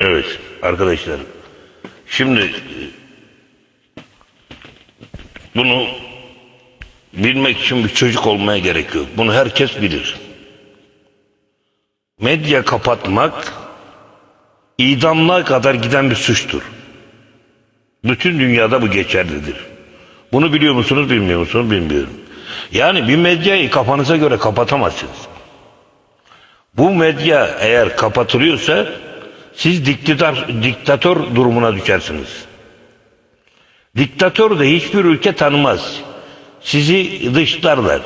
Evet arkadaşlar. Şimdi bunu bilmek için bir çocuk olmaya gerek yok. Bunu herkes bilir. Medya kapatmak idamlığa kadar giden bir suçtur. Bütün dünyada bu geçerlidir. Bunu biliyor musunuz bilmiyor musunuz bilmiyorum. Yani bir medyayı kafanıza göre kapatamazsınız. Bu medya eğer kapatılıyorsa siz diktatör, diktatör durumuna düşersiniz. Diktatör de hiçbir ülke tanımaz. Sizi dışlarlar.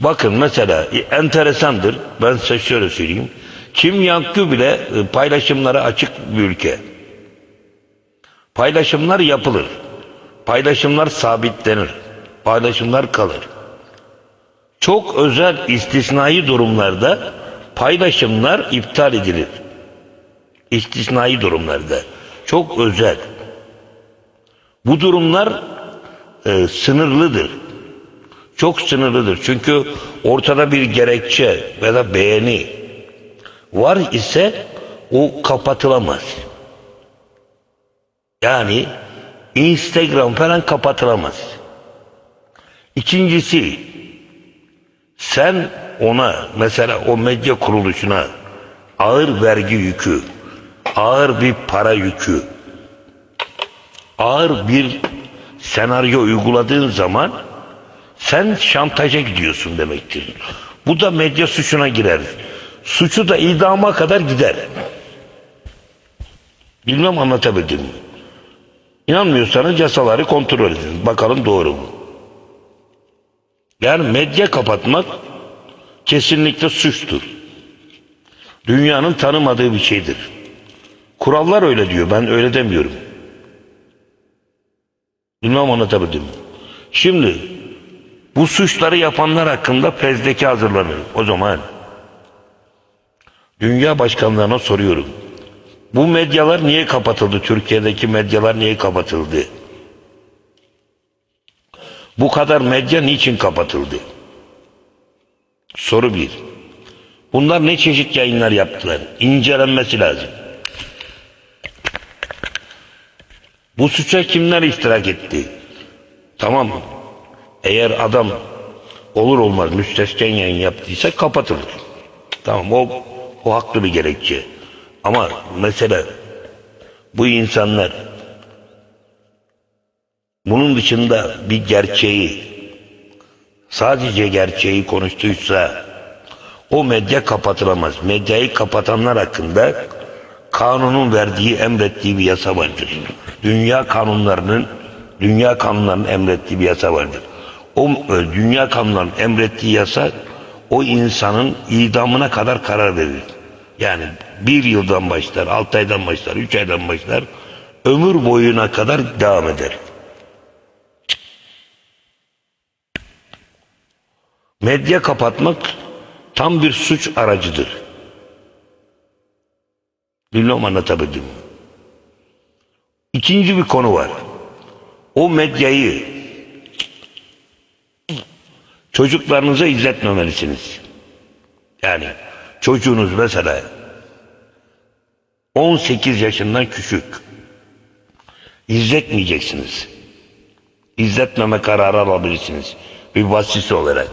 Bakın mesela enteresandır. Ben size şöyle söyleyeyim. Kim Yankı bile e, paylaşımlara açık bir ülke. Paylaşımlar yapılır. Paylaşımlar sabitlenir. Paylaşımlar kalır. Çok özel istisnai durumlarda paylaşımlar iptal edilir. İstisnai durumlarda. Çok özel. Bu durumlar e, sınırlıdır. Çok sınırlıdır. Çünkü ortada bir gerekçe ya da beğeni var ise o kapatılamaz. Yani Instagram falan kapatılamaz. İkincisi sen ona mesela o medya kuruluşuna ağır vergi yükü, ağır bir para yükü, ağır bir senaryo uyguladığın zaman sen şantaja gidiyorsun demektir. Bu da medya suçuna girer. Suçu da idama kadar gider. Bilmem anlatabildim mi? İnanmıyorsanız yasaları kontrol edin. Bakalım doğru mu? Yani medya kapatmak kesinlikle suçtur. Dünyanın tanımadığı bir şeydir. Kurallar öyle diyor. Ben öyle demiyorum. Bilmem anlatabildim? Şimdi bu suçları yapanlar hakkında fezleke hazırlanır. O zaman dünya başkanlarına soruyorum. Bu medyalar niye kapatıldı? Türkiye'deki medyalar niye kapatıldı? Bu kadar medya niçin kapatıldı? Soru bir. Bunlar ne çeşit yayınlar yaptılar? İncelenmesi lazım. Bu suça kimler iştirak etti? Tamam? Eğer adam olur olmaz müstesken yayın yaptıysa kapatılır. Tamam o, o haklı bir gerekçe. Ama mesela bu insanlar bunun dışında bir gerçeği sadece gerçeği konuştuysa o medya kapatılamaz. Medyayı kapatanlar hakkında kanunun verdiği, emrettiği bir yasa vardır. Dünya kanunlarının dünya kanunlarının emrettiği bir yasa vardır. O e, dünya kanunlarının emrettiği yasa o insanın idamına kadar karar verir. Yani bir yıldan başlar, altı aydan başlar, üç aydan başlar, ömür boyuna kadar devam eder. Medya kapatmak tam bir suç aracıdır. Bilmem anlatabildim? İkinci bir konu var. O medyayı çocuklarınıza izletmemelisiniz. Yani çocuğunuz mesela 18 yaşından küçük. İzletmeyeceksiniz. İzletmeme kararı alabilirsiniz. Bir vasisi olarak.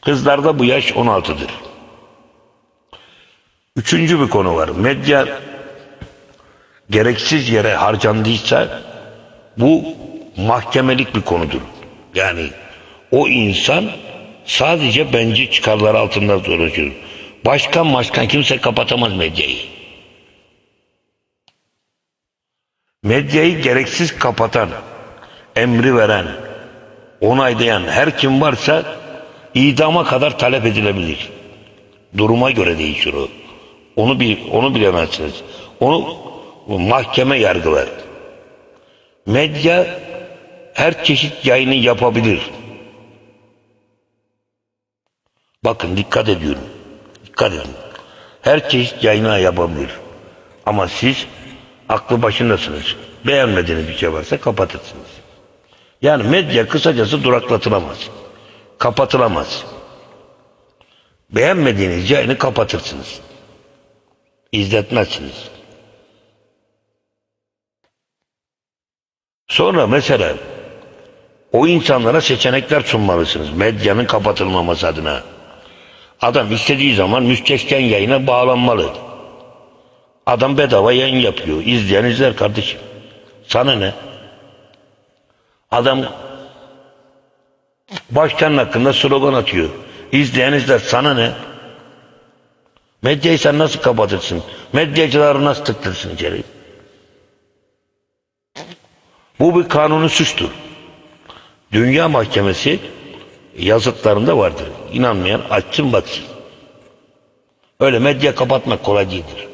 Kızlarda bu yaş 16'dır. Üçüncü bir konu var. Medya gereksiz yere harcandıysa bu mahkemelik bir konudur. Yani o insan sadece bence çıkarları altında dolaşıyor. Başkan başkan kimse kapatamaz medyayı. Medyayı gereksiz kapatan, emri veren, onaylayan her kim varsa idama kadar talep edilebilir. Duruma göre değişir o. Onu bir onu bilemezsiniz. Onu mahkeme yargılar. Medya her çeşit yayını yapabilir. Bakın dikkat ediyorum. Dikkat edin. Her çeşit yayını yapabilir. Ama siz aklı başındasınız. Beğenmediğiniz bir şey varsa kapatırsınız. Yani medya kısacası duraklatılamaz. Kapatılamaz. Beğenmediğiniz yayını kapatırsınız. İzletmezsiniz. Sonra mesela o insanlara seçenekler sunmalısınız. Medyanın kapatılmaması adına. Adam istediği zaman müstesken yayına bağlanmalı. Adam bedava yayın yapıyor. İzleyen izler kardeşim. Sana ne? Adam başkanın hakkında slogan atıyor. İzleyen izler. Sana ne? Medyayı sen nasıl kapatırsın? Medyacıları nasıl tıktırsın içeri? Bu bir kanuni suçtur. Dünya Mahkemesi yazıtlarında vardır. İnanmayan açsın baksın. Öyle medya kapatmak kolay değildir.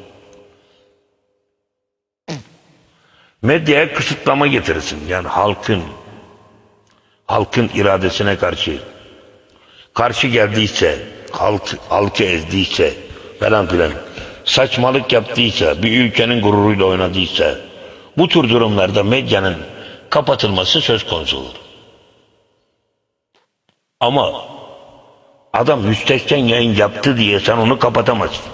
Medyaya kısıtlama getirirsin. Yani halkın halkın iradesine karşı karşı geldiyse, halk, halkı ezdiyse falan filan saçmalık yaptıysa, bir ülkenin gururuyla oynadıysa bu tür durumlarda medyanın kapatılması söz konusu olur. Ama adam müstehcen yayın yaptı diye sen onu kapatamazsın.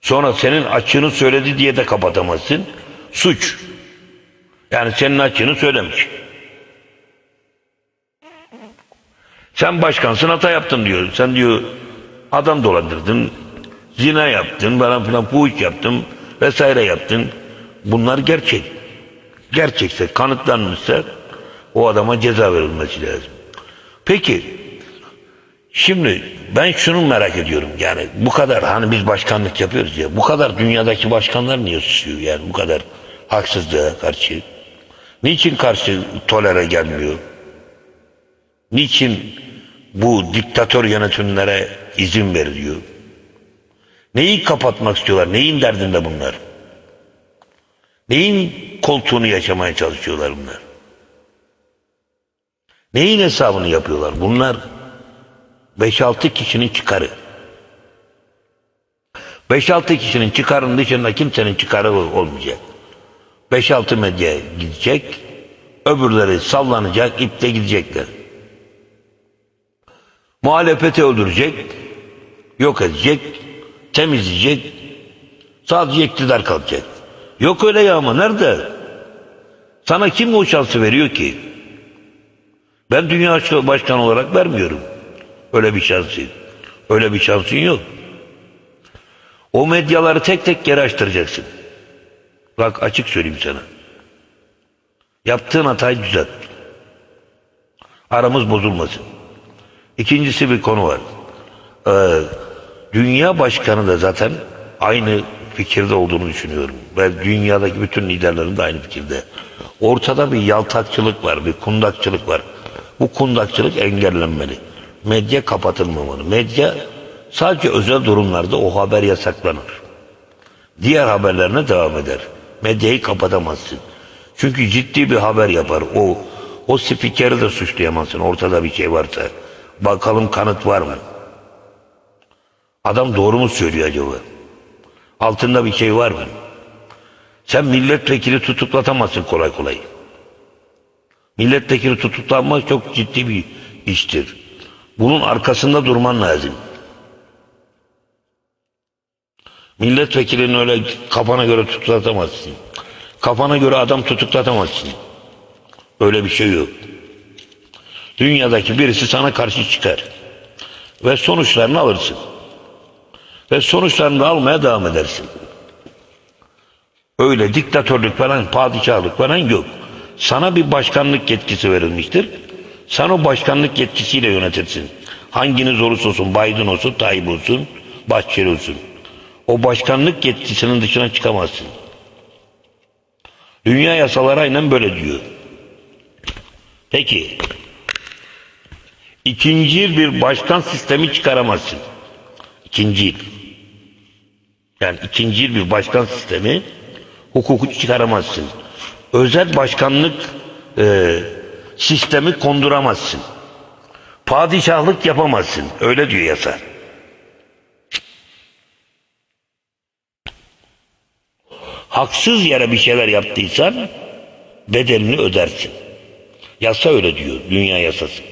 Sonra senin açığını söyledi diye de kapatamazsın. Suç. Yani senin açığını söylemiş. Sen başkansın hata yaptın diyor. Sen diyor adam dolandırdın, zina yaptın, falan filan fuhuş yaptın vesaire yaptın. Bunlar gerçek. Gerçekse kanıtlanmışsa o adama ceza verilmesi lazım. Peki şimdi ben şunu merak ediyorum yani bu kadar hani biz başkanlık yapıyoruz ya bu kadar dünyadaki başkanlar niye susuyor yani bu kadar haksızlığa karşı? Niçin karşı tolere gelmiyor? Niçin bu diktatör yönetimlere izin veriliyor? Neyi kapatmak istiyorlar? Neyin derdinde bunlar? Neyin koltuğunu yaşamaya çalışıyorlar bunlar? Neyin hesabını yapıyorlar? Bunlar 5-6 kişinin çıkarı. 5-6 kişinin çıkarının dışında kimsenin çıkarı olmayacak. 5-6 medya gidecek, öbürleri sallanacak, ipte gidecekler. Muhalefeti öldürecek, yok edecek, temizleyecek, sadece iktidar kalacak. Yok öyle ya ama nerede? Sana kim o şansı veriyor ki? Ben dünya başkanı olarak vermiyorum. Öyle bir şansın. Öyle bir şansın yok. O medyaları tek tek geri açtıracaksın. Bak açık söyleyeyim sana. Yaptığın hatayı düzelt. Aramız bozulmasın. İkincisi bir konu var. Ee, dünya başkanı da zaten aynı fikirde olduğunu düşünüyorum. Ve dünyadaki bütün liderlerin de aynı fikirde. Ortada bir yaltakçılık var, bir kundakçılık var. Bu kundakçılık engellenmeli. Medya kapatılmamalı. Medya sadece özel durumlarda o haber yasaklanır. Diğer haberlerine devam eder. Medyayı kapatamazsın. Çünkü ciddi bir haber yapar. O o spikeri de suçlayamazsın ortada bir şey varsa. Bakalım kanıt var mı? Adam doğru mu söylüyor acaba? Altında bir şey var mı? Sen milletvekili tutuklatamazsın kolay kolay. Milletvekili tutuklanmak çok ciddi bir iştir. Bunun arkasında durman lazım. Milletvekilini öyle kafana göre tutuklatamazsın. Kafana göre adam tutuklatamazsın. Öyle bir şey yok. Dünyadaki birisi sana karşı çıkar. Ve sonuçlarını alırsın. Ve sonuçlarını almaya devam edersin. Öyle diktatörlük falan, padişahlık falan yok. Sana bir başkanlık yetkisi verilmiştir. Sen o başkanlık yetkisiyle yönetirsin. Hanginiz olursa olsun, Biden olsun, Tayyip olsun, Bahçeli olsun. O başkanlık yetkisinin dışına çıkamazsın. Dünya yasaları aynen böyle diyor. Peki, ikinci bir başkan sistemi çıkaramazsın. İkinci Yani ikinci bir başkan sistemi hukuku çıkaramazsın. Özel başkanlık e, sistemi konduramazsın. Padişahlık yapamazsın. Öyle diyor yasa. Haksız yere bir şeyler yaptıysan bedelini ödersin. Yasa öyle diyor. Dünya yasası.